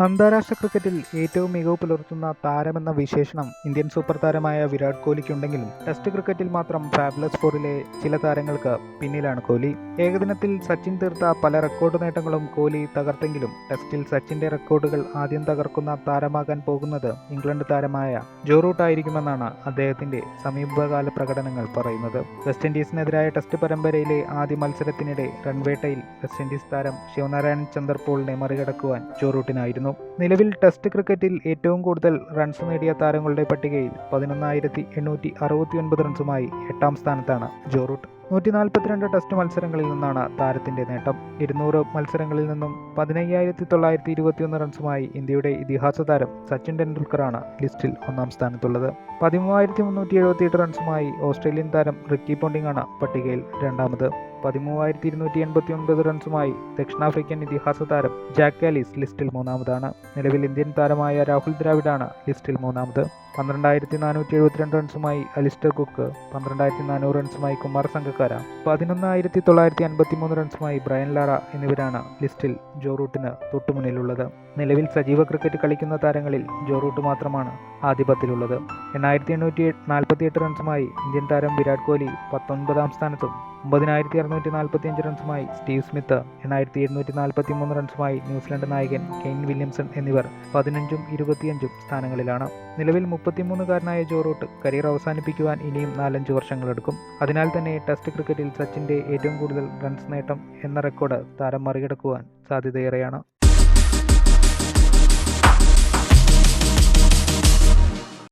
അന്താരാഷ്ട്ര ക്രിക്കറ്റിൽ ഏറ്റവും മികവ് പുലർത്തുന്ന താരമെന്ന വിശേഷണം ഇന്ത്യൻ സൂപ്പർ താരമായ വിരാട് കോഹ്ലിക്കുണ്ടെങ്കിലും ടെസ്റ്റ് ക്രിക്കറ്റിൽ മാത്രം ഫാബ്ലസ് ഫോറിലെ ചില താരങ്ങൾക്ക് പിന്നിലാണ് കോഹ്ലി. ഏകദിനത്തിൽ സച്ചിൻ തീർത്ത പല റെക്കോർഡ് നേട്ടങ്ങളും കോഹ്ലി തകർത്തെങ്കിലും ടെസ്റ്റിൽ സച്ചിന്റെ റെക്കോർഡുകൾ ആദ്യം തകർക്കുന്ന താരമാകാൻ പോകുന്നത് ഇംഗ്ലണ്ട് താരമായ ജോറൂട്ട് ആയിരിക്കുമെന്നാണ് അദ്ദേഹത്തിന്റെ സമീപകാല പ്രകടനങ്ങൾ പറയുന്നത്. വെസ്റ്റ് ഇൻഡീസിനെതിരായ ടെസ്റ്റ് പരമ്പരയിലെ ആദ്യ മത്സരത്തിനിടെ റൺവേട്ടയിൽ വെസ്റ്റ് ഇൻഡീസ് താരം ശിവനാരായൺ ചന്ദർപോളിനെ മറികടക്കുവാൻ ജോ റൂട്ടിനായിരുന്നു നിലവിൽ ടെസ്റ്റ് ക്രിക്കറ്റിൽ ഏറ്റവും കൂടുതൽ റൺസ് നേടിയ താരങ്ങളുടെ പട്ടികയിൽ പതിനൊന്നായിരത്തി എണ്ണൂറ്റി അറുപത്തി ഒൻപത് റൺസുമായി എട്ടാം സ്ഥാനത്താണ് ജോറൂട്ട്. നൂറ്റി നാൽപ്പത്തിരണ്ട് ടെസ്റ്റ് മത്സരങ്ങളിൽ നിന്നാണ് താരത്തിന്റെ നേട്ടം. ഇരുന്നൂറ് മത്സരങ്ങളിൽ നിന്നും പതിനയ്യായിരത്തി തൊള്ളായിരത്തി ഇരുപത്തിയൊന്ന് റൺസുമായി ഇന്ത്യയുടെ ഇതിഹാസ താരം സച്ചിൻ ടെണ്ടുൽക്കറാണ് ലിസ്റ്റിൽ ഒന്നാം സ്ഥാനത്തുള്ളത്. പതിമൂവായിരത്തി മുന്നൂറ്റി എഴുപത്തിയെട്ട് റൺസുമായി ഓസ്ട്രേലിയൻ താരം റിക്കി പോണ്ടിംഗ് പട്ടികയിൽ രണ്ടാമത്. പതിമൂവായിരത്തി ഇരുന്നൂറ്റി എൺപത്തി ഒൻപത് റൺസുമായി ദക്ഷിണാഫ്രിക്കൻ ഇതിഹാസ താരം ജാക്ക് കാലിസ് ലിസ്റ്റിൽ മൂന്നാമതാണ്. നിലവിൽ ഇന്ത്യൻ താരമായ രാഹുൽ ദ്രാവിഡാണ് ലിസ്റ്റിൽ മൂന്നാമത്. പന്ത്രണ്ടായിരത്തി നാനൂറ്റി എഴുപത്തിരണ്ട് റൺസുമായി അലിസ്റ്റർ കുക്ക് പന്ത്രണ്ടായിരത്തി നാനൂറ് റൺസുമായി കുമാർ സംഘക്കാര പതിനൊന്നായിരത്തി തൊള്ളായിരത്തി അൻപത്തി മൂന്ന് റൺസുമായി ബ്രയൻ ലാറ എന്നിവരാണ് ലിസ്റ്റിൽ ജോറൂട്ടിന് തൊട്ടുമുന്നിലുള്ളത്. നിലവിൽ സജീവ ക്രിക്കറ്റ് കളിക്കുന്ന താരങ്ങളിൽ ജോറൂട്ട് മാത്രമാണ് ആധിപത്യത്തിലുള്ളത്. എണ്ണായിരത്തി എണ്ണൂറ്റി നാൽപ്പത്തി എട്ട് റൺസുമായി ഇന്ത്യൻ താരം വിരാട് കോഹ്ലി പത്തൊൻപതാം സ്ഥാനത്തും ഒമ്പതിനായിരത്തി അറുന്നൂറ്റി നാൽപ്പത്തി അഞ്ച് റൺസുമായി സ്റ്റീവ് സ്മിത്ത് എണ്ണായിരത്തി എഴുന്നൂറ്റി നാൽപ്പത്തി മൂന്ന് റൺസുമായി ന്യൂസിലൻഡ് നായകൻ കെയിൻ വില്യംസൺ എന്നിവർ പതിനഞ്ചും ഇരുപത്തിയഞ്ചും സ്ഥാനങ്ങളിലാണ്. നിലവിൽ മുപ്പത്തിമൂന്നുകാരനായ ജോറോട്ട് കരിയർ അവസാനിപ്പിക്കുവാൻ ഇനിയും നാലഞ്ച് വർഷങ്ങളെടുക്കും. അതിനാൽ തന്നെ ടെസ്റ്റ് ക്രിക്കറ്റിൽ സച്ചിന്റെ ഏറ്റവും കൂടുതൽ റൺസ് നേട്ടം എന്ന റെക്കോർഡ് താരം മറികടക്കുവാൻ സാധ്യതയേറെയാണ്.